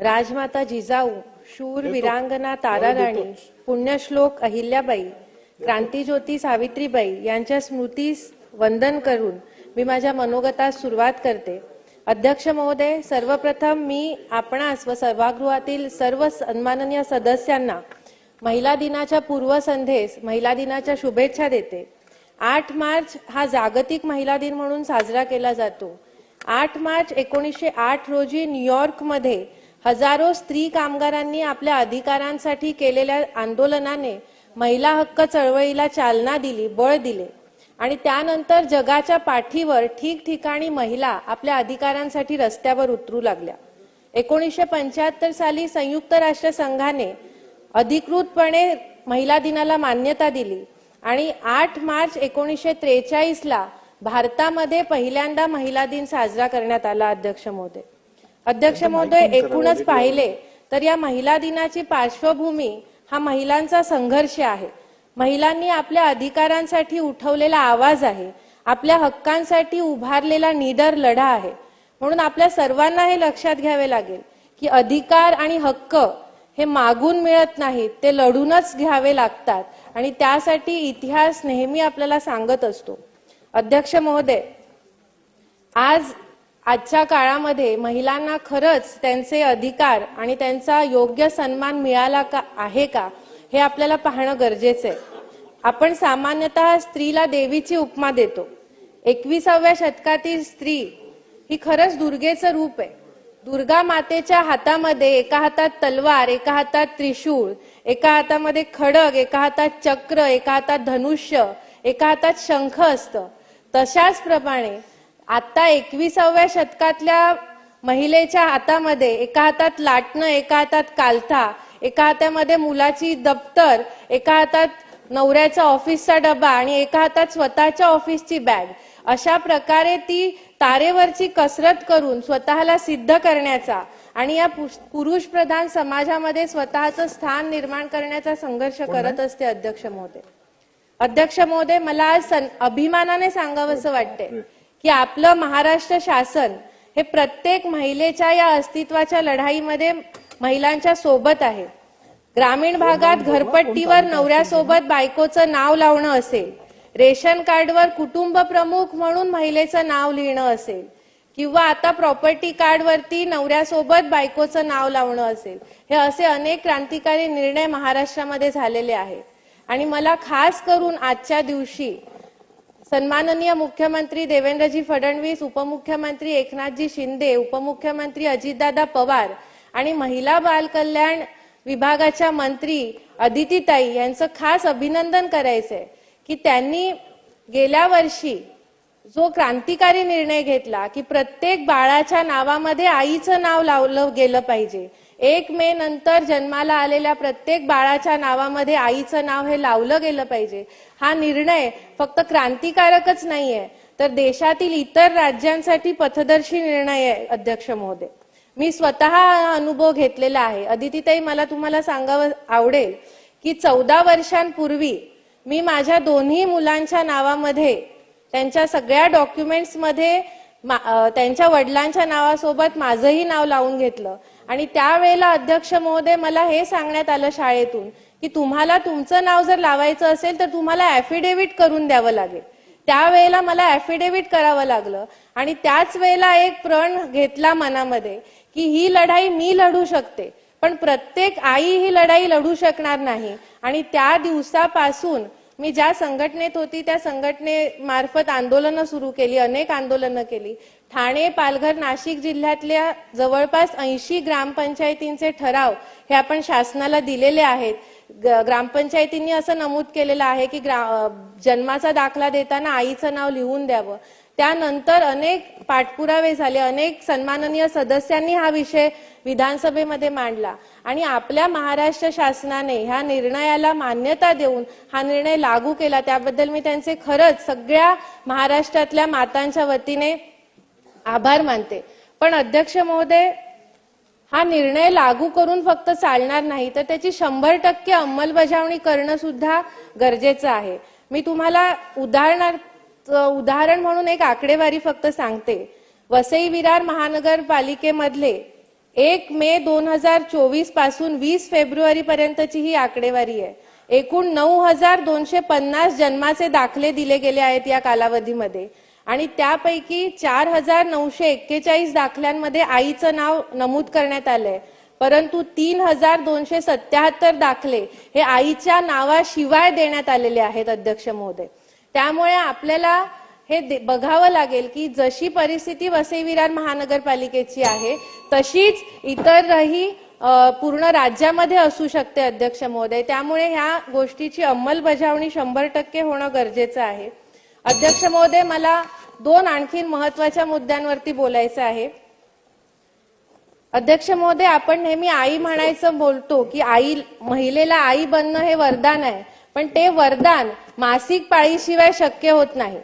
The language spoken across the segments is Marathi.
राजमाता जिजाऊ शूर वीरांगना ताराराणी पुण्यश्लोक अहिल्याबाई क्रांतीज्योती सावित्रीबाई यांच्या स्मृतीस वंदन करून मी माझ्या मनोगतास सुरुवात करते. अध्यक्ष महोदय सर्वप्रथम मी आपणास व सभागृहातील सर्व सन्माननीय सदस्यांना महिला दिनाच्या पूर्वसंध्येस महिला दिनाच्या शुभेच्छा देते. आठ मार्च हा जागतिक महिला दिन म्हणून साजरा केला जातो. आठ मार्च एकोणीसशे आठ रोजी न्यूयॉर्कमध्ये हजारो स्त्री कामगारांनी आपल्या अधिकारांसाठी केलेल्या आंदोलनाने महिला हक्क चळवळीला चालना दिली बळ दिले. आणि त्यानंतर जगाच्या पाठीवर ठिकठिकाणी महिला आपल्या अधिकारांसाठी रस्त्यावर उतरू लागल्या. एकोणीसशे पंच्याहत्तर साली संयुक्त राष्ट्र संघाने अधिकृतपणे महिला दिनाला मान्यता दिली. आणि आठ मार्च एकोणीसशे त्रेचाळीसला भारतामध्ये पहिल्यांदा महिला दिन साजरा करण्यात आला अध्यक्ष मोदी अध्यक्ष महोदय एकूणच पाहिले तर या महिला दिनाची पार्श्वभूमी हा महिलांचा संघर्ष आहे. महिलांनी आपल्या अधिकारांसाठी उठवलेला आवाज आहे. आपल्या हक्कांसाठी उभारलेला निडर लढा आहे. म्हणून आपल्या सर्वांना हे लक्षात घ्यावे लागेल की अधिकार आणि हक्क हे मागून मिळत नाहीत ते लढूनच घ्यावे लागतात आणि त्यासाठी इतिहास नेहमी आपल्याला सांगत असतो. अध्यक्ष महोदय आज आजच्या काळामध्ये महिलांना खरंच त्यांचे अधिकार आणि त्यांचा योग्य सन्मान मिळाला का आहे का हे आपल्याला पाहणं गरजेचं आहे. आपण सामान्यतः स्त्रीला देवीची उपमा देतो. एकविसाव्या शतकातील स्त्री ही खरंच दुर्गेचं रूप आहे. दुर्गा मातेच्या हातामध्ये एका हातात तलवार एका हातात त्रिशूळ एका हातामध्ये खडग एका हातात चक्र एका हातात धनुष्य एका हातात शंख असतं. तशाच प्रमाणे आता एकविसाव्या शतकातल्या महिलेच्या हातामध्ये एका हातात लाटणं एका हातात कालथा एका हातामध्ये मुलाची दप्तर एका हातात नवऱ्याचा ऑफिसचा डबा आणि एका हातात स्वतःच्या ऑफिसची बॅग अशा प्रकारे ती तारेवरची कसरत करून स्वतःला सिद्ध करण्याचा आणि या पुरुष प्रधान समाजामध्ये स्वतःचं स्थान निर्माण करण्याचा संघर्ष करत असते अध्यक्ष महोदय. अध्यक्ष महोदय मला आज अभिमानाने सांगावंसं वाटते की आपलं महाराष्ट्र शासन हे प्रत्येक महिलेच्या या अस्तित्वाच्या लढाईमध्ये महिलांच्या सोबत आहे. ग्रामीण भागात घरपट्टीवर नवऱ्यासोबत बायकोचं नाव लावणं असेल रेशन कार्डवर कुटुंब प्रमुख म्हणून महिलेचं नाव लिहिणं असेल किंवा आता प्रॉपर्टी कार्डवरती नवऱ्यासोबत बायकोचं नाव लावणं असेल हे असे अनेक क्रांतिकारी निर्णय महाराष्ट्रामध्ये झालेले आहेत. आणि मला खास करून आजच्या दिवशी सन्माननीय मुख्यमंत्री देवेंद्रजी फडणवीस उपमुख्यमंत्री एकनाथजी शिंदे उपमुख्यमंत्री अजितदादा पवार आणि महिला बाल कल्याण विभागाच्या मंत्री अदितीताई यांचं खास अभिनंदन करायचंय की त्यांनी गेल्या वर्षी जो क्रांतिकारी निर्णय घेतला की प्रत्येक बाळाच्या नावामध्ये आईचं नाव लावलं गेलं पाहिजे. एक मे नंतर जन्माला आलेल्या प्रत्येक बाळाच्या नावामध्ये आईचं नाव हे लावलं गेलं पाहिजे. हा निर्णय फक्त क्रांतिकारकच नाहीये तर देशातील इतर राज्यांसाठी पथदर्शी निर्णय आहे अध्यक्ष महोदय. मी स्वतः हा अनुभव घेतलेला आहे. अदितीताई मला तुम्हाला सांगावं आवडेल की चौदा वर्षांपूर्वी मी माझ्या दोन्ही मुलांच्या नावामध्ये त्यांच्या सगळ्या डॉक्युमेंट्समध्ये त्यांच्या वडिलांच्या नावासोबत माझंही नाव लावून घेतलं. आणि त्यावेळेला अध्यक्ष महोदय मला हे सांगण्यात आलं शाळेतून की तुम्हाला तुमचं नाव जर लावायचं असेल तर तुम्हाला ऍफिडेव्हिट करून द्यावं लागेल. त्यावेळेला मला ऍफिडेव्हिट करावं लागलं आणि त्याच वेळेला एक प्रण घेतला मनामध्ये की ही लढाई मी लढू शकते पण प्रत्येक आई ही लढाई लढू शकणार नाही. आणि त्या दिवसापासून मी ज्या संघटनेत होती त्या संघटनेमार्फत आंदोलनं सुरू केली अनेक आंदोलनं केली. ठाणे पालघर नाशिक जिल्ह्यातल्या जवळपास ऐंशी ग्रामपंचायतींचे ठराव हे आपण शासनाला दिलेले आहेत. ग- ग्रामपंचायतींनी असं नमूद केलेलं आहे की ग्रा जन्माचा दाखला देताना आईचं नाव लिहून द्यावं. त्यानंतर अनेक पाठपुरावे झाले अनेक सन्माननीय सदस्यांनी हा विषय विधानसभेमध्ये मांडला. आणि आपल्या महाराष्ट्र शासनाने ह्या निर्णयाला मान्यता देऊन हा निर्णय लागू केला. त्याबद्दल मी त्यांचे खरंच सगळ्या महाराष्ट्रातल्या मातांच्या वतीने आभार मानते. पण अध्यक्ष महोदय हा निर्णय लागू करून फक्त चालणार नाही तर त्याची शंभर टक्के अंमलबजावणी करणं सुद्धा गरजेचं आहे. मी तुम्हाला उदाहरणार्थ उदाहरण म्हणून एक आकडेवारी फक्त सांगते. वसई विरार महानगरपालिकेमधले एक मे दोन हजार चोवीसपासून वीस फेब्रुवारी पर्यंतची ही आकडेवारी आहे. एकूण नऊ हजार दोनशे पन्नास जन्माचे दाखले दिले गेले आहेत या कालावधीमध्ये. आणि त्यापैकी चार हजार नऊशे एक्केचाळीस दाखल्यांमध्ये आईचं नाव नमूद करण्यात आलंय. परंतु तीन हजार दोनशे सत्याहत्तर दाखले हे आईच्या नावाशिवाय देण्यात आलेले आहेत अध्यक्ष महोदय. त्यामुळे आपल्याला हे दे- बघावं लागेल की जशी परिस्थिती वसई विरार महानगरपालिकेची आहे तशीच इतरही पूर्ण राज्यामध्ये असू शकते अध्यक्ष महोदय. त्यामुळे ह्या गोष्टीची अंमलबजावणी शंभर टक्के होणं गरजेचं आहे. अध्यक्ष महोदय मला दोन आणखीन महत्त्वाच्या मुद्द्यांवरती बोलायचं आहे. अध्यक्ष महोदय आपण नेहमी आई म्हणायचं बोलतो की आई महिलेला आई बनणं हे वरदान आहे पण ते वरदान मासिक पाळीशिवाय शक्य होत नाही.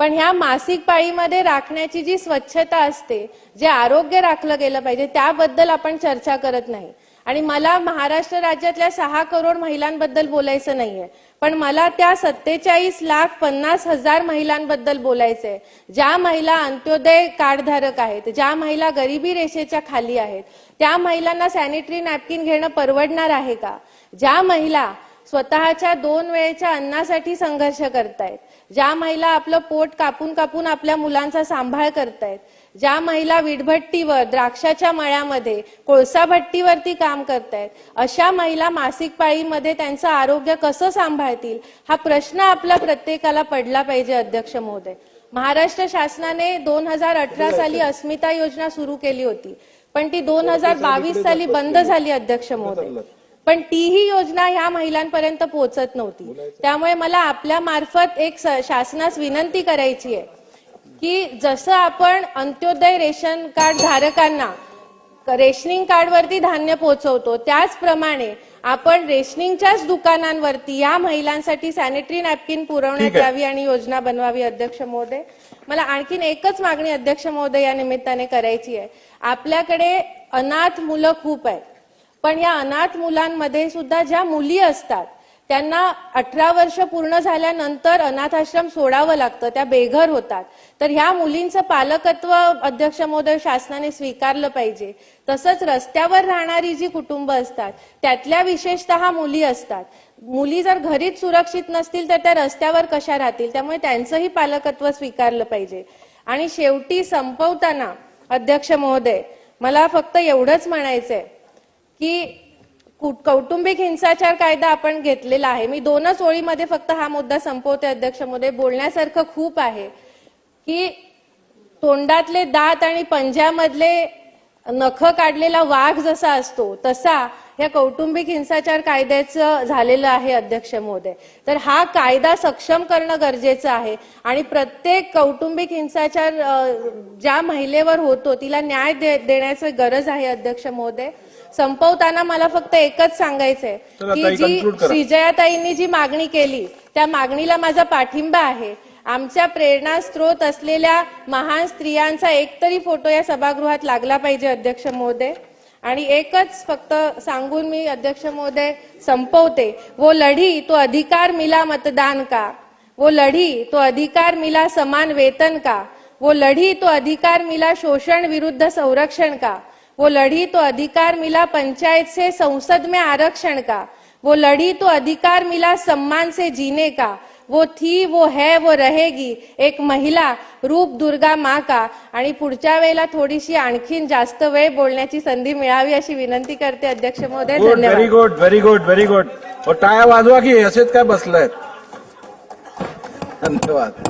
पण ह्या मासिक पाळीमध्ये राखण्याची जी स्वच्छता असते जे आरोग्य राखलं गेलं पाहिजे त्याबद्दल आपण चर्चा करत नाही. आणि मला महाराष्ट्र राज्यातल्या सहा करोड महिलांबद्दल बोलायचं नाहीये. पण मला त्या सत्तेचाळीस लाख पन्नास हजार महिलांबद्दल बोलायचंय. ज्या महिला अंत्योदय कार्डधारक आहेत ज्या महिला गरिबी रेषेच्या खाली आहेत त्या महिलांना सॅनिटरी नॅपकिन घेणं परवडणार आहे का? ज्या महिला स्वतःच्या दोन वेळेच्या अन्नासाठी संघर्ष करतायत ज्या महिला आपलं पोट कापून कापून आपल्या मुलांचा सांभाळ करतायत ज्या महिला विटभट्टीवर द्राक्षाच्या मळ्यामध्ये कोळसा भट्टीवरती काम करतायत अशा महिला मासिक पाळीमध्ये त्यांचं आरोग्य कसं सांभाळतील हा प्रश्न आपला प्रत्येकाला पडला पाहिजे अध्यक्ष महोदय. महाराष्ट्र शासनाने दोन हजार अठरा साली अस्मिता योजना सुरू केली होती. पण ती दोन हजार बावीस साली बंद झाली अध्यक्ष महोदय. पण तीही योजना ह्या महिलांपर्यंत पोहोचत नव्हती. त्यामुळे मला आपल्या मार्फत एक शासनास विनंती करायची आहे. की जसं आपण अंत्योदय रेशन कार्ड धारकांना रेशनिंग कार्डवरती धान्य पोहोचवतो त्याचप्रमाणे आपण रेशनिंगच्याच दुकानांवरती या महिलांसाठी सॅनिटरी नॅपकिन पुरवण्यात. यावी आणि योजना बनवावी अध्यक्ष महोदय. मला आणखीन एकच मागणी अध्यक्ष महोदय या निमित्ताने करायची आहे. आपल्याकडे अनाथ मुलं खूप आहेत. पण या अनाथ मुलांमध्ये सुद्धा ज्या मुली असतात त्यांना अठरा वर्ष पूर्ण झाल्यानंतर अनाथाश्रम सोडावं लागतं त्या बेघर होतात. तर ह्या मुलींचं पालकत्व अध्यक्ष महोदय शासनाने स्वीकारलं पाहिजे. तसंच रस्त्यावर राहणारी जी कुटुंब असतात त्यातल्या विशेषतः मुली असतात. मुली जर घरीच सुरक्षित नसतील तर त्या रस्त्यावर कशा राहतील? त्यामुळे त्यांचंही पालकत्व स्वीकारलं पाहिजे. आणि शेवटी संपवताना अध्यक्ष महोदय मला फक्त एवढंच म्हणायचंय की कौटुंबिक हिंसाचार कायदा आपण घेतलेला आहे. मी दोनच ओळीमध्ये फक्त हा मुद्दा संपवते अध्यक्षमध्ये बोलण्यासारखं खूप आहे की तोंडातले दात आणि पंजामधले नख काढलेला वाघ जसा असतो तसा या कौटुंबिक हिंसाचार कायद्याचं झालेलं आहे अध्यक्ष महोदय. तर हा कायदा सक्षम करणं गरजेचं आहे आणि प्रत्येक कौटुंबिक हिंसाचार ज्या महिलेवर होतो तिला न्याय दे- देण्याची गरज आहे अध्यक्ष महोदय. संपवताना मला फक्त एकच सांगायचंय की जी. श्रीजयाताईंनी जी मागणी केली त्या मागणीला माझा पाठिंबा आहे. आमच्या प्रेरणा स्त्रोत असलेल्या महान स्त्रियांचा एकतरी फोटो या सभागृहात लागला पाहिजे अध्यक्ष महोदय. आणि एकच फक्त सांगून मी अध्यक्ष महोदय संपवते. वो लढी तो अधिकार मिला मतदान का? वो लढी तो अधिकार मिला समान वेतन का? वो लढी तो अधिकार मिला शोषण विरुद्ध संरक्षण का? वो लड़ी तो अधिकार मिला पंचायत से संसद में आरक्षण का। वो लड़ी तो अधिकार मिला सम्मान से जीने का। वो थी वो है वो रहेगी एक महिला रूप दुर्गा माँ का। आणि पुढच्या वेळेला थोडीशी आणखीन जास्त वेळ बोलण्याची संधी मिळावी अशी विनंती करते अध्यक्ष महोदय. व्हेरी धन्यवाद. Good very good very good टाळ्या वाजवा की असेच काय बसलायत धन्यवाद.